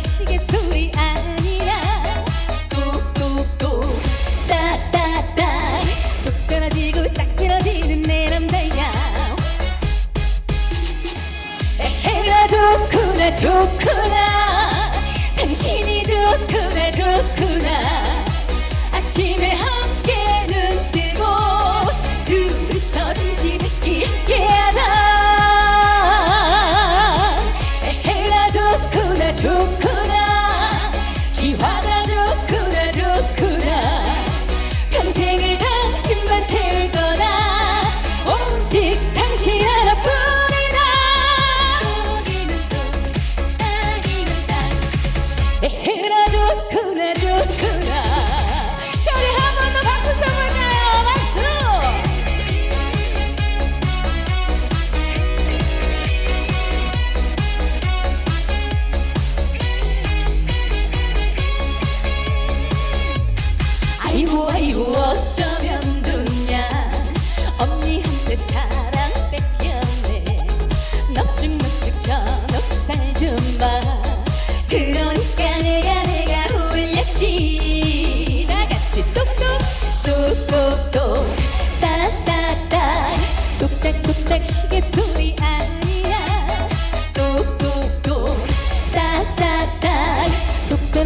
시계 소리 아니야. 똑똑똑 뚝 떨어지고 딱 떨어지는 내 남자야. 해가 좋구나 좋구나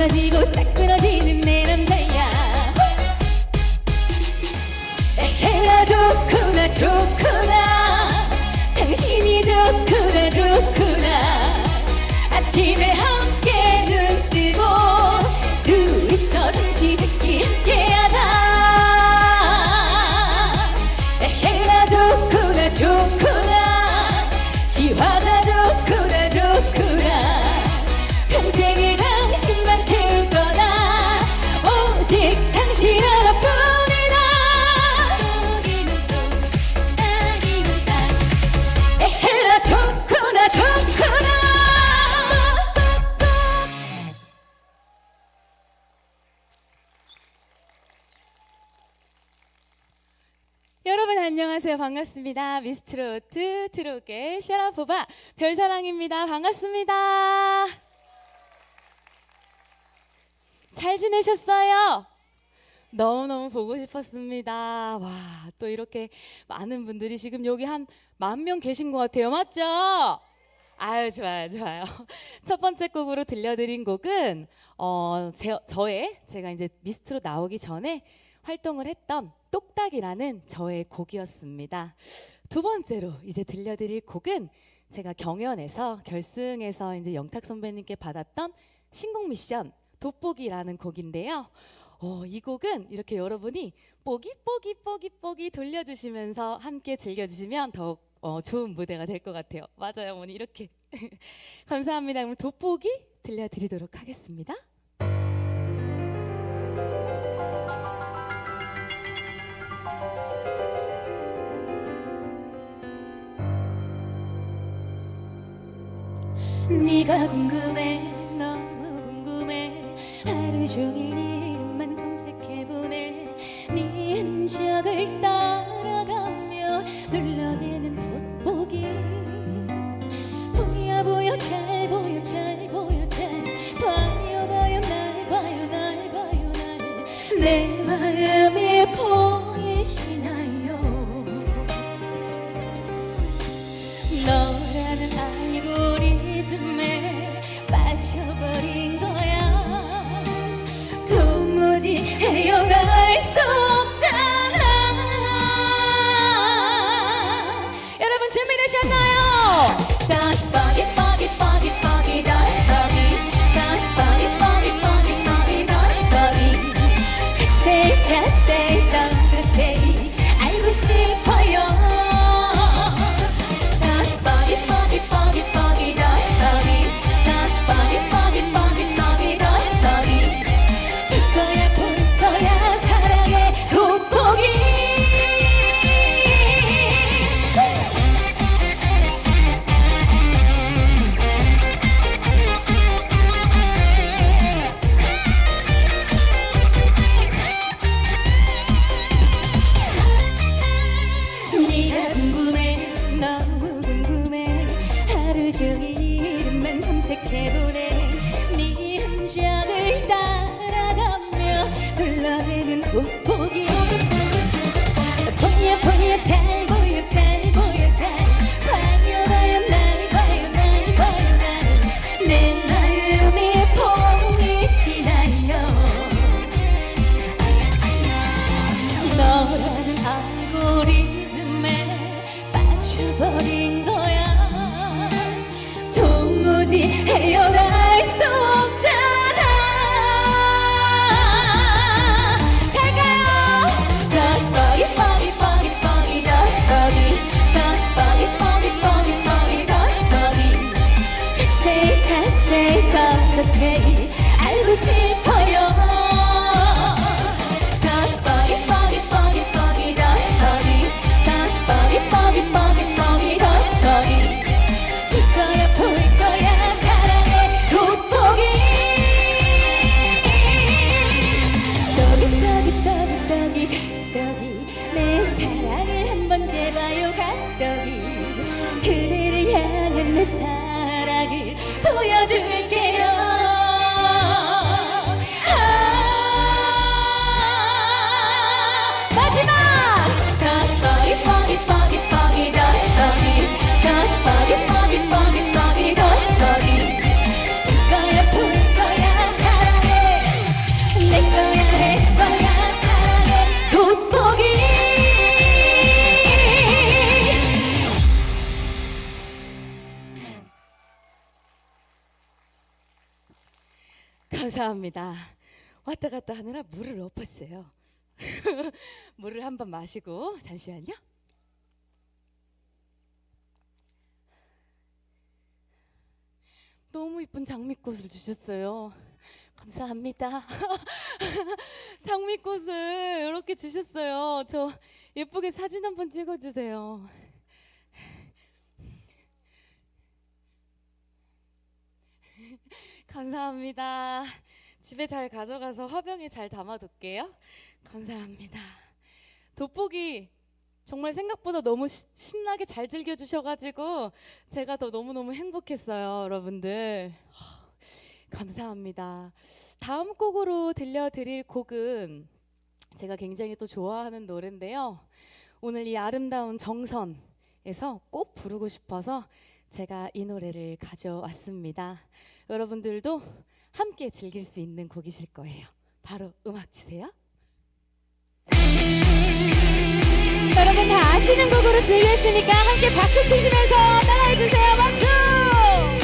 똑 떨어지고 딱 떨어지는 내 남자야. 해가 좋구나 좋구나. 당신이 좋구나 좋구나. 아침에 안녕하세요. 반갑습니다. 미스트로트 트롯의 샤라포바 별사랑입니다. 반갑습니다. 잘 지내셨어요? 너무너무 보고 싶었습니다. 와, 또 이렇게 많은 분들이 지금 여기 한 만 명 계신 것 같아요. 맞죠? 아유, 좋아요, 좋아요. 첫 번째 곡으로 들려드린 곡은, 어, 제, 저의, 제가 이제 미스트로 나오기 전에 활동을 했던 똑딱이라는 저의 곡이었습니다. 두 번째로 이제 들려드릴 곡은 제가 경연에서 결승에서 이제 영탁 선배님께 받았던 신곡 미션 돋보기라는 곡인데요. 어, 이 곡은 이렇게 여러분이 뽀기 뽀기 뽀기 뽀기 돌려주시면서 함께 즐겨주시면 더욱 어, 좋은 무대가 될 것 같아요. 맞아요, 어머니 이렇게 감사합니다. 그럼 돋보기 들려드리도록 하겠습니다. 네가 궁금해 너무 궁금해. 하루 종일 네 이름만 검색해보네 네 흔적을 따라가며 눌러대는 돋보기. 보여 보여 잘 보여 잘 보여 잘. 봐요 봐요 날 봐요 날 봐요 날 내 마음이 보이시나요 너라는 알고리 재봐요 갓떡이 그대를 향한 내 사랑을 보여줄 감사합니다. 왔다 갔다 하느라 물을 엎었어요. 물을 한번 마시고 잠시만요. 너무 이쁜 장미꽃을 주셨어요. 감사합니다. 장미꽃을 이렇게 주셨어요. 저 예쁘게 사진 한번 찍어주세요. 감사합니다. 집에 잘 가져가서 화병에 잘 담아둘게요. 감사합니다. 돋보기 정말 생각보다 너무 시- 신나게 잘 즐겨주셔가지고 제가 더 너무너무 행복했어요, 여러분들. 하, 감사합니다. 다음 곡으로 들려드릴 곡은 제가 굉장히 또 좋아하는 노래인데요. 오늘 이 아름다운 정선에서 꼭 부르고 싶어서 제가 이 노래를 가져왔습니다. 여러분들도 함께 즐길 수 있는 곡이실 거예요. 바로 음악 주세요. 여러분 다 아시는 곡으로 즐겼으니까 함께 박수 치시면서 따라해 주세요. 박수!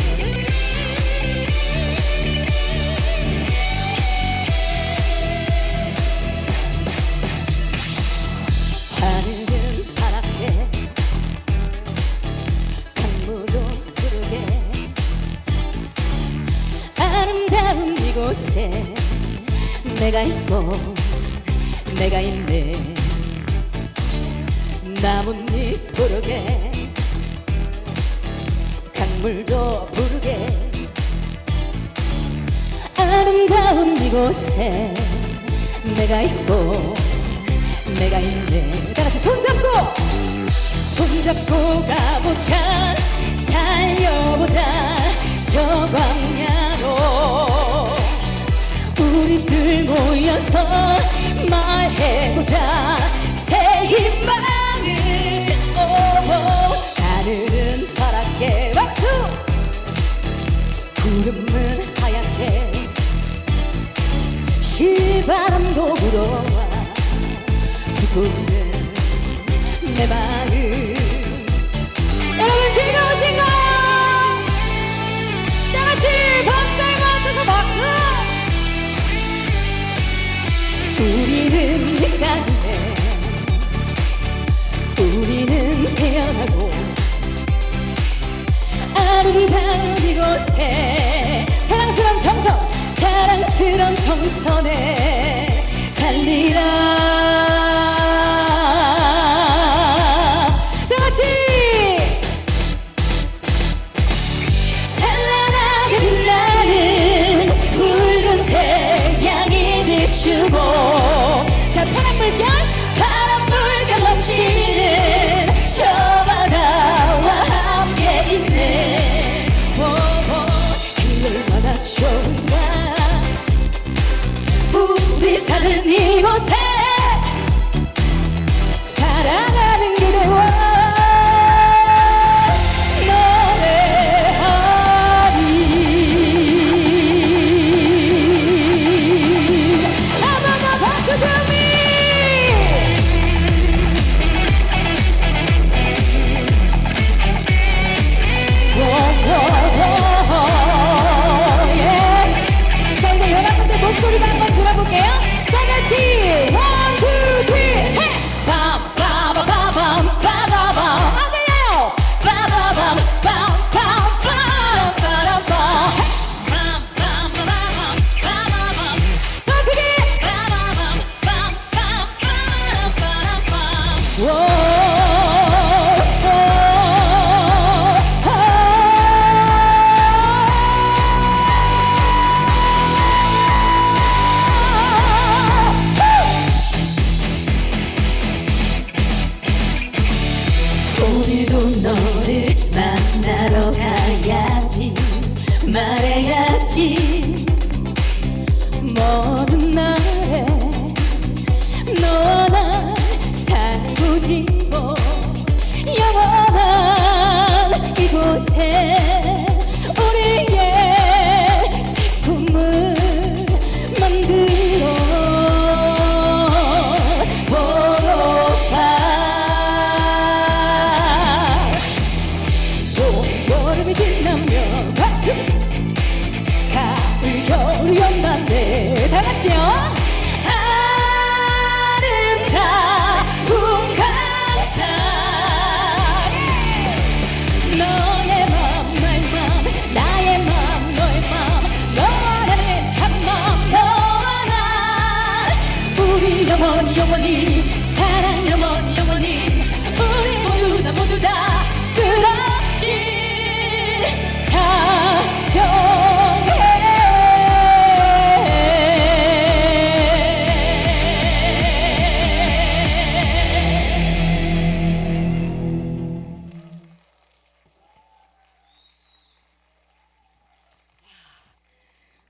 내가 있고 내가 있네. 나뭇잎 푸르게 강물도 푸르게. 아름다운 이곳에 내가 있고 내가 있네. 다 같이 손잡고 손잡고 가보자. 달려보자. 저 광야로 우리들 모여서 말해보자. 새 희망을 오고 하늘은 파랗게 박수! 구름은 하얗게 실바람도 불어와 기쁘는 내마 자랑스러운 정선 자랑스러운 정선에 좋나 우리 사는 이곳에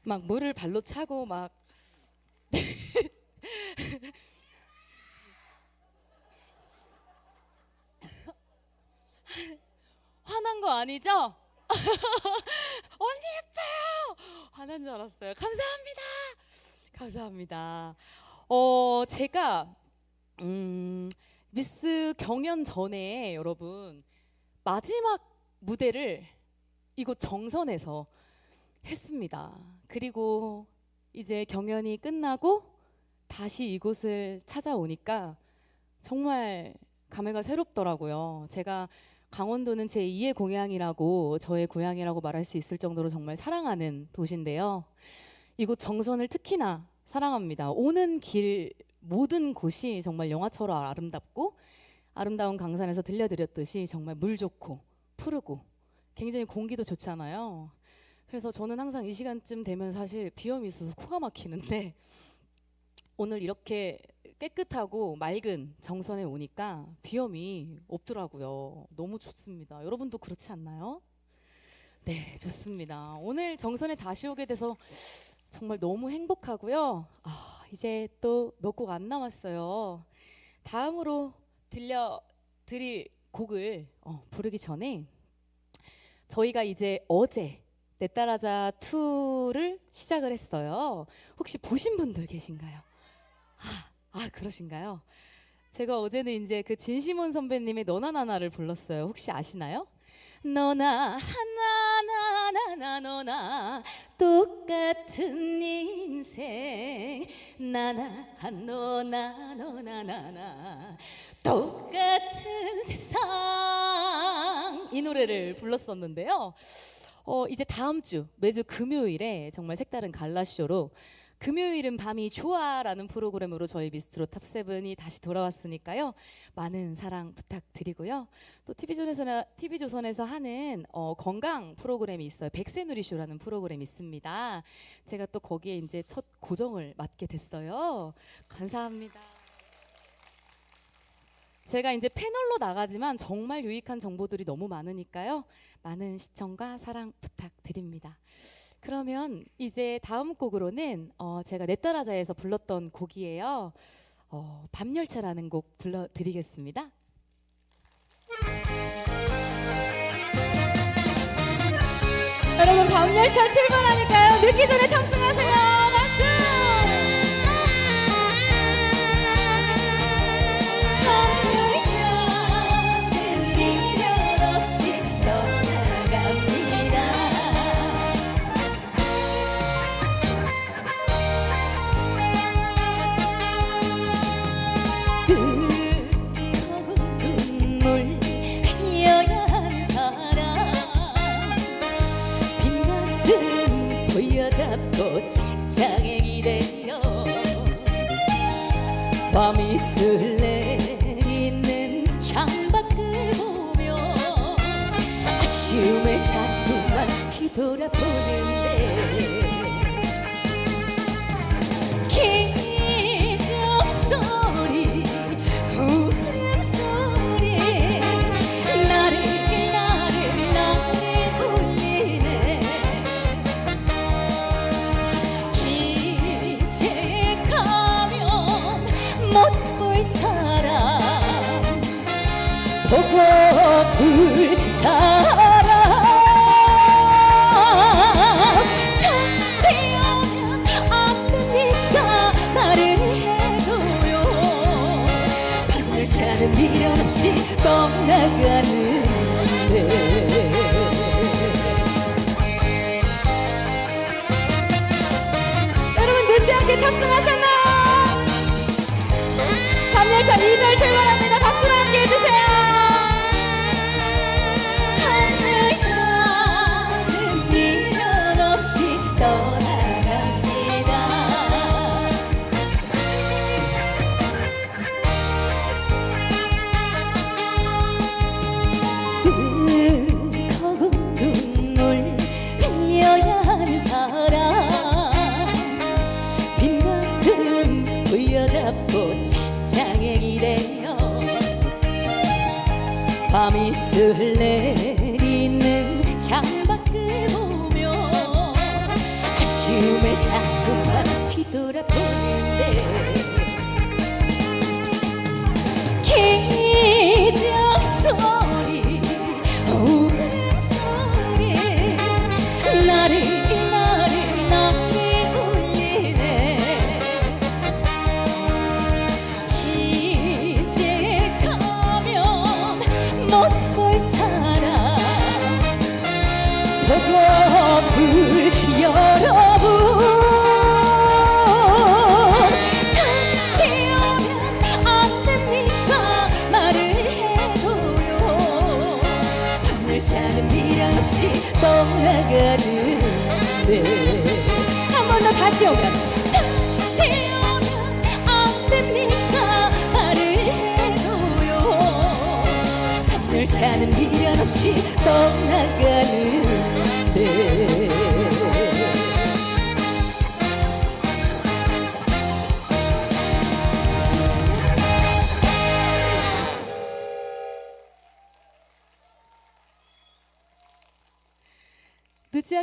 막 물을 발로 차고 막 화난 거 아니죠? 언니 예뻐요. 화난 줄 알았어요. 감사합니다. 감사합니다. 어 제가 음 미스 경연 전에 여러분 마지막 무대를 이곳 정선에서 했습니다. 그리고 이제 경연이 끝나고 다시 이곳을 찾아오니까 정말 감회가 새롭더라고요. 제가 강원도는 제 2의 고향이라고 저의 고향이라고 말할 수 있을 정도로 정말 사랑하는 도시인데요. 이곳 정선을 특히나 사랑합니다. 오는 길 모든 곳이 정말 영화처럼 아름답고 아름다운 강산에서 들려드렸듯이 정말 물 좋고 푸르고 굉장히 공기도 좋잖아요. 그래서 저는 항상 이 시간쯤 되면 사실 비염이 있어서 코가 막히는데 오늘 이렇게 깨끗하고 맑은 정선에 오니까 비염이 없더라고요. 너무 좋습니다. 여러분도 그렇지 않나요? 네, 좋습니다. 오늘 정선에 다시 오게 돼서 정말 너무 행복하고요. 아, 이제 또 몇 곡 안 남았어요. 다음으로 들려 드릴 곡을 어, 부르기 전에 저희가 이제 어제 내 따라자 2를 시작을 했어요. 혹시 보신 분들 계신가요? 아, 아 그러신가요? 제가 어제는 이제 그 진시몬 선배님의 너나 나나를 불렀어요. 혹시 아시나요? 너나 하나 나나 너나 똑같은 인생 나나 너나 너나 나나 똑같은 세상 이 노래를 불렀었는데요. 어, 이제 다음 주 매주 금요일에 정말 색다른 갈라쇼로 금요일은 밤이 좋아라는 프로그램으로 저희 미스트로 탑세븐이 다시 돌아왔으니까요. 많은 사랑 부탁드리고요. 또 TV조선에서, TV조선에서 하는 어, 건강 프로그램이 있어요. 백세누리쇼라는 프로그램이 있습니다. 제가 또 거기에 이제 첫 고정을 맡게 됐어요. 감사합니다. 제가 이제 패널로 나가지만 정말 유익한 정보들이 너무 많으니까요. 많은 시청과 사랑 부탁드립니다. 그러면 이제 다음 곡으로는 어, 제가 내 따라자에서 불렀던 곡이에요. 어, 밤열차라는 곡 불러드리겠습니다. 여러분 밤열차 출발하니까요. 늦기 전에 탑승하세요.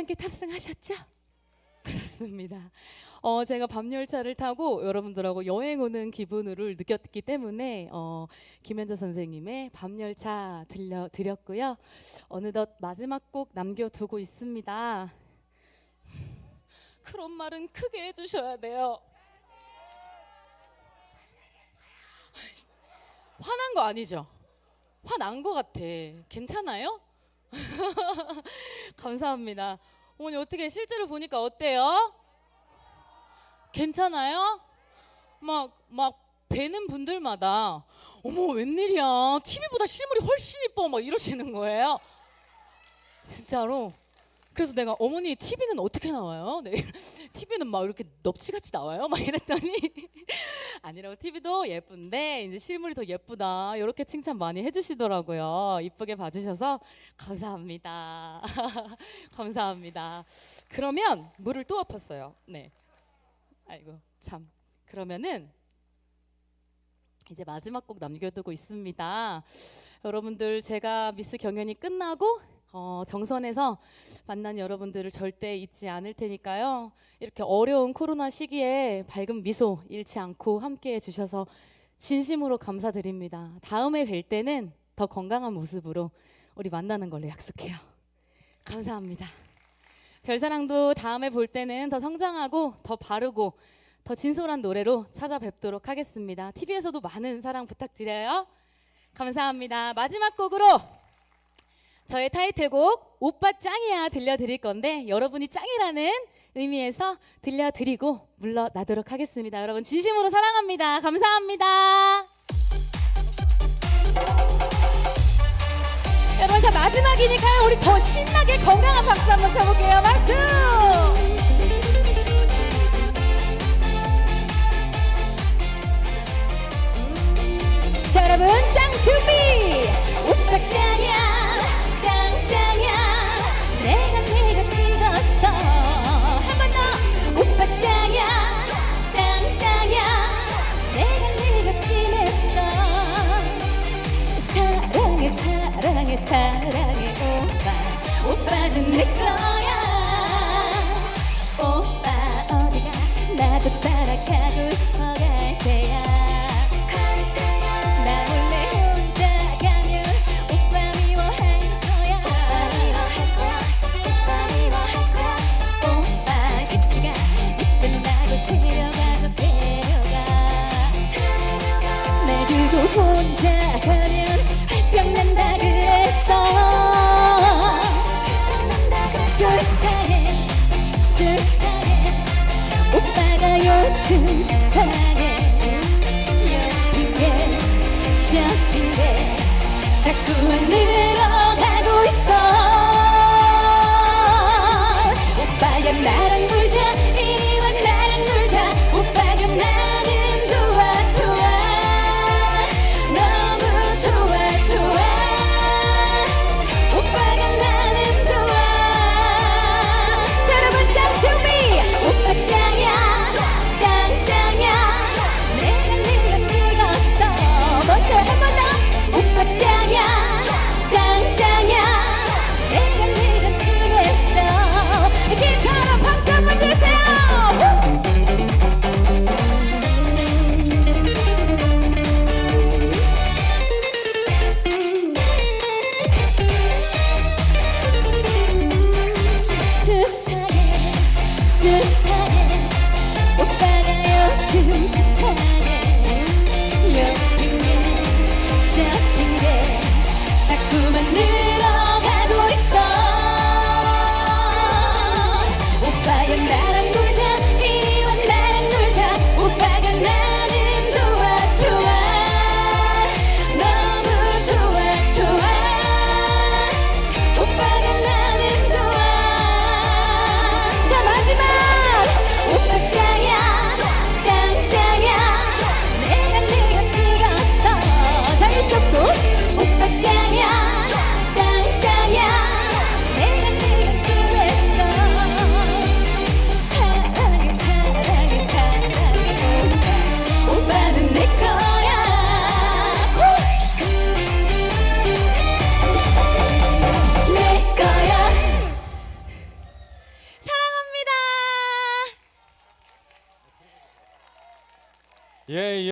않게 탑승하셨죠? 그렇습니다. 어, 제가 밤 열차를 타고 여러분들하고 여행 오는 기분을 느꼈기 때문에 어, 김현자 선생님의 밤 열차 들려 드렸고요. 어느덧 마지막 곡 남겨두고 있습니다. 그런 말은 크게 해주셔야 돼요. 화난 거 아니죠? 화난 거 같아. 괜찮아요? 감사합니다. 어머니 어떻게 실제로 보니까 어때요? 괜찮아요? 막 막 뵈는 분들마다 어머 웬일이야 TV보다 실물이 훨씬 이뻐 막 이러시는 거예요. 진짜로. 그래서 내가 어머니 TV는 어떻게 나와요? 네. TV는 막 이렇게 넙치같이 나와요? 막 이랬더니 아니라고 TV도 예쁜데 이제 실물이 더 예쁘다 이렇게 칭찬 많이 해주시더라고요. 이쁘게 봐주셔서 감사합니다. 감사합니다. 그러면 물을 또 엎었어요. 네. 아이고 참. 그러면은 이제 마지막 곡 남겨두고 있습니다. 여러분들 제가 미스 경연이 끝나고 어, 정선에서 만난 여러분들을 절대 잊지 않을 테니까요. 이렇게 어려운 코로나 시기에 밝은 미소 잃지 않고 함께 해 주셔서 진심으로 감사드립니다. 다음에 뵐 때는 더 건강한 모습으로 우리 만나는 걸로 약속해요. 감사합니다. 별사랑도 다음에 볼 때는 더 성장하고 더 바르고 더 진솔한 노래로 찾아뵙도록 하겠습니다. TV에서도 많은 사랑 부탁드려요. 감사합니다. 마지막 곡으로 저의 타이틀곡 오빠 짱이야 들려드릴 건데 여러분이 짱이라는 의미에서 들려드리고 물러나도록 하겠습니다. 여러분 진심으로 사랑합니다. 감사합니다. 여러분 자 마지막이니까요. 우리 더 신나게 건강한 박수 한번 쳐볼게요. 박수! 혼자 가면 활병 난다 그랬어. 세상에 세상에 오빠가 요즘 세상에 여기에 저기에 자꾸만 늘